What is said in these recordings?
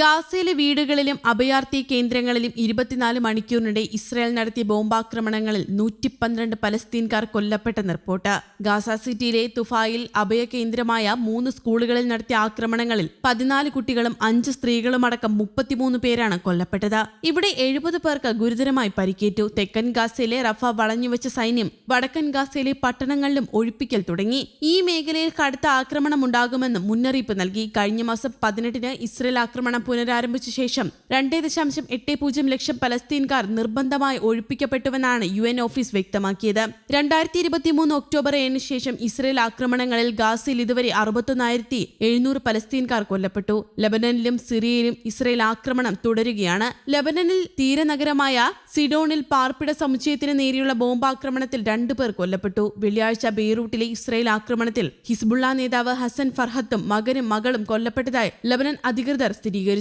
ഗാസയിലെ വീടുകളിലും അഭയാർത്ഥി കേന്ദ്രങ്ങളിലും ഇരുപത്തിനാല് മണിക്കൂറിനിടെ ഇസ്രായേൽ നടത്തിയ ബോംബാക്രമണങ്ങളിൽ നൂറ്റി പന്ത്രണ്ട് പലസ്തീൻകാർ കൊല്ലപ്പെട്ടെന്ന് റിപ്പോർട്ട്. ഗാസ സിറ്റിയിലെ തുഫായിൽ അഭയ കേന്ദ്രമായ മൂന്ന് സ്കൂളുകളിൽ നടത്തിയ ആക്രമണങ്ങളിൽ പതിനാല് കുട്ടികളും അഞ്ച് സ്ത്രീകളും അടക്കം മുപ്പത്തിമൂന്ന് പേരാണ് കൊല്ലപ്പെട്ടത്. ഇവിടെ എഴുപത് പേർക്ക് ഗുരുതരമായി പരിക്കേറ്റു. തെക്കൻ ഗാസയിലെ റഫ വളഞ്ഞുവെച്ച സൈന്യം വടക്കൻ ഗാസയിലെ പട്ടണങ്ങളിലും ഒഴിപ്പിക്കൽ തുടങ്ങി. ഈ മേഖലയിൽ കടുത്ത ആക്രമണം ഉണ്ടാകുമെന്നും മുന്നറിയിപ്പ് നൽകി. കഴിഞ്ഞ മാസം പതിനെട്ടിന് ഇസ്രയേൽ ആക്രമണം പുനരാരംഭിച്ച ശേഷം രണ്ടേ ദശാംശം എട്ട് പൂജ്യം ലക്ഷം പലസ്തീൻകാർ നിർബന്ധമായി ഒഴിപ്പിക്കപ്പെട്ടുവെന്നാണ് യു എൻ ഓഫീസ് വ്യക്തമാക്കിയത്. രണ്ടായിരത്തി ഇരുപത്തി മൂന്ന് ഒക്ടോബർ ഏഴിന് ശേഷം ഇസ്രയേൽ ആക്രമണങ്ങളിൽ ഗാസയിൽ ഇതുവരെ അറുപത്തൊന്നായിരത്തി എഴുന്നൂറ് പലസ്തീൻകാർ കൊല്ലപ്പെട്ടു. ലബനനിലും സിറിയയിലും ഇസ്രയേൽ ആക്രമണം തുടരുകയാണ്. ലബനനിൽ തീരനഗരമായ സിഡോണിൽ പാർപ്പിട സമുച്ചയത്തിന് നേരെയുള്ള ബോംബാക്രമണത്തിൽ രണ്ടു പേർ കൊല്ലപ്പെട്ടു. വെള്ളിയാഴ്ച ബെയ്റൂട്ടിലെ ഇസ്രയേൽ ആക്രമണത്തിൽ ഹിസ്ബുള്ള നേതാവ് ഹസൻ ഫർഹത്തും മകനും മകളും കൊല്ലപ്പെട്ടതായി ലബനൻ അധികൃതർ സ്ഥിരീകരിച്ചു.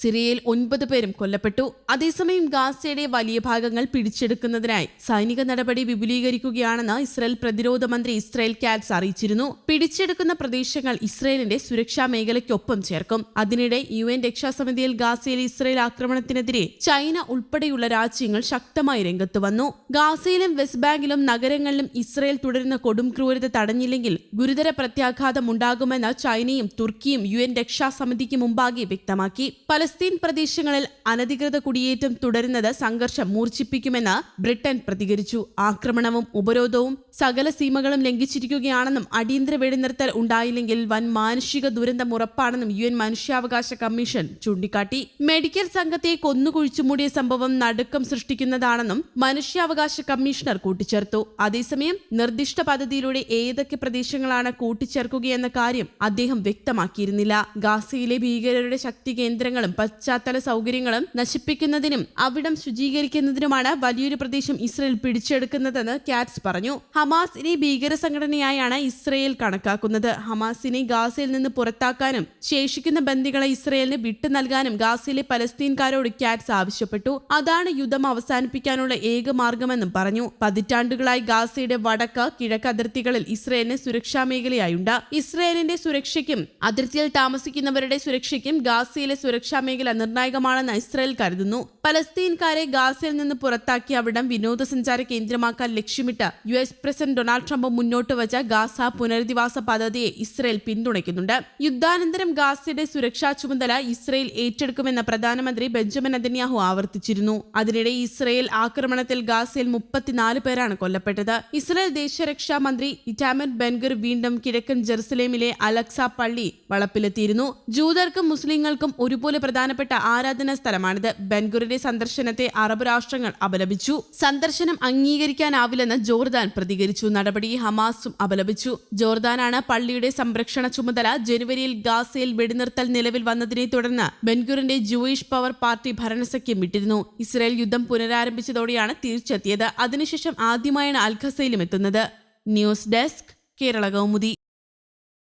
സിറിയയിൽ ഒൻപത് പേരും കൊല്ലപ്പെട്ടു. അതേസമയം ഗാസയുടെ വലിയ ഭാഗങ്ങൾ പിടിച്ചെടുക്കുന്നതിനായി സൈനിക നടപടി വിപുലീകരിക്കുകയാണെന്ന് ഇസ്രായേൽ പ്രതിരോധ മന്ത്രി ഇസ്രായേൽ കാറ്റ്സ് അറിയിച്ചിരുന്നു. പിടിച്ചെടുക്കുന്ന പ്രദേശങ്ങൾ ഇസ്രായേലിന്റെ സുരക്ഷാ മേഖലയ്ക്കൊപ്പം ചേർക്കും. അതിനിടെ യു എൻ രക്ഷാസമിതിയിൽ ഗാസയിലെ ഇസ്രായേൽ ആക്രമണത്തിനെതിരെ ചൈന ഉൾപ്പെടെയുള്ള രാജ്യങ്ങൾ ശക്തമായി രംഗത്ത് വന്നു. ഗാസയിലും വെസ്റ്റ് ബാങ്കിലും നഗരങ്ങളിലും ഇസ്രായേൽ തുടരുന്ന കൊടും ക്രൂരത തടഞ്ഞില്ലെങ്കിൽ ഗുരുതര പ്രത്യാഘാതം ഉണ്ടാകുമെന്ന് ചൈനയും തുർക്കിയും യു എൻ രക്ഷാസമിതിക്ക് മുമ്പാകെ വ്യക്തമാക്കി. പലസ്തീൻ പ്രദേശങ്ങളിൽ അനധികൃത കുടിയേറ്റം തുടരുന്നത് സംഘർഷം മൂർച്ഛിപ്പിക്കുമെന്ന് ബ്രിട്ടൻ പ്രതികരിച്ചു. ആക്രമണവും ഉപരോധവും സകല സീമകളും ലംഘിച്ചിരിക്കുകയാണെന്നും അടിയന്തര വെടിനിർത്തൽ ഉണ്ടായില്ലെങ്കിൽ വൻ മാനുഷിക ദുരന്തം ഉറപ്പാണെന്നും യു എൻ മനുഷ്യാവകാശ കമ്മീഷൻ ചൂണ്ടിക്കാട്ടി. മെഡിക്കൽ സംഘത്തെ കൊന്നുകുഴിച്ചുമൂടിയ സംഭവം നടുക്കം സൃഷ്ടിക്കുന്നതാണെന്നും മനുഷ്യാവകാശ കമ്മീഷണർ കൂട്ടിച്ചേർത്തു. അതേസമയം നിർദ്ദിഷ്ട പദ്ധതിയിലൂടെ ഏതൊക്കെ പ്രദേശങ്ങളാണ് കൂട്ടിച്ചേർക്കുകയെന്ന കാര്യം അദ്ദേഹം വ്യക്തമാക്കിയിരുന്നില്ല. ഗാസയിലെ ഭീകരരുടെ ശക്തി കേന്ദ്രങ്ങളും പശ്ചാത്തല സൗകര്യങ്ങളും നശിപ്പിക്കുന്നതിനും അവിടം ശുചീകരിക്കുന്നതിനുമാണ് വലിയൊരു പ്രദേശം ഇസ്രയേൽ പിടിച്ചെടുക്കുന്നതെന്ന് കാറ്റ്സ് പറഞ്ഞു. ഹമാസിനെ ഭീകര സംഘടനയായാണ് ഇസ്രയേൽ കണക്കാക്കുന്നത്. ഹമാസിനെ ഗാസയിൽ നിന്ന് പുറത്താക്കാനും ശേഷിക്കുന്ന ബന്ദികളെ ഇസ്രയേലിന് വിട്ടു നൽകാനും ഗാസയിലെ പലസ്തീൻകാരോട് കാറ്റ്സ് ആവശ്യപ്പെട്ടു. അതാണ് യുദ്ധം അവസാനിപ്പിക്കാനുള്ള ഏക മാർഗമെന്നും പറഞ്ഞു. പതിറ്റാണ്ടുകളായി ഗാസയുടെ വടക്ക് കിഴക്ക് അതിർത്തികളിൽ ഇസ്രയേലിന് സുരക്ഷാ മേഖലയായുണ്ട്. ഇസ്രയേലിന്റെ സുരക്ഷയ്ക്കും അതിർത്തിയിൽ താമസിക്കുന്നവരുടെ സുരക്ഷയ്ക്കും ഗാസയിലെ സുരക്ഷാ മേഖല നിർണായകമാണെന്ന് ഇസ്രായേൽ കരുതുന്നു. പലസ്തീൻകാരെ ഗാസയിൽ നിന്ന് പുറത്താക്കി അവിടം വിനോദസഞ്ചാര കേന്ദ്രമാക്കാൻ ലക്ഷ്യമിട്ട് U S president Donald Trump മുന്നോട്ട് വച്ച ഗാസ പുനരധിവാസ പദ്ധതിയെ ഇസ്രായേൽ പിന്തുണയ്ക്കുന്നുണ്ട്. യുദ്ധാനന്തരം ഗാസയുടെ സുരക്ഷാ ചുമതല ഇസ്രായേൽ ഏറ്റെടുക്കുമെന്ന് പ്രധാനമന്ത്രി ബെഞ്ചമിൻ നെതന്യാഹു ആവർത്തിച്ചിരുന്നു. അതിനിടെ ഇസ്രായേൽ ആക്രമണത്തിൽ ഗാസയിൽ മുപ്പത്തിനാല് പേരാണ് കൊല്ലപ്പെട്ടത്. ഇസ്രായേൽ ദേശരക്ഷാ മന്ത്രി ഇറ്റാമർ ബെൻഗർ വീണ്ടും കിഴക്കൻ ജെറുസലേമിലെ അലക്സ പള്ളി വളപ്പിലെത്തിയിരുന്നു. ജൂതർക്കും മുസ്ലിങ്ങൾക്കും ഒരുപോലെ പ്രധാനപ്പെട്ട ആരാധനാ സ്ഥലമാണിത്. ബെൻഗുറിന്റെ സന്ദർശനത്തെ അറബ് രാഷ്ട്രങ്ങൾ അപലപിച്ചു. സന്ദർശനം അംഗീകരിക്കാനാവില്ലെന്ന് ജോർദാൻ പ്രതികരിച്ചു. നടപടി ഹമാസും അപലപിച്ചു. ജോർദാനാണ് പള്ളിയുടെ സംരക്ഷണ ചുമതല ജനുവരിയിൽ ഗാസയിൽ വെടിനിർത്തൽ നിലവിൽ വന്നതിനെ തുടർന്ന് ബെൻഗുറിന്റെ ജൂയിഷ് പവർ പാർട്ടി ഭരണസഖ്യം വിട്ടിരുന്നു. ഇസ്രായേൽ യുദ്ധം പുനരാരംഭിച്ചതോടെയാണ് തിരിച്ചെത്തിയത്. അതിനുശേഷം ആദ്യമായാണ് അൽഖസയിലും എത്തുന്നത്. News desk Kerala Kaumudi.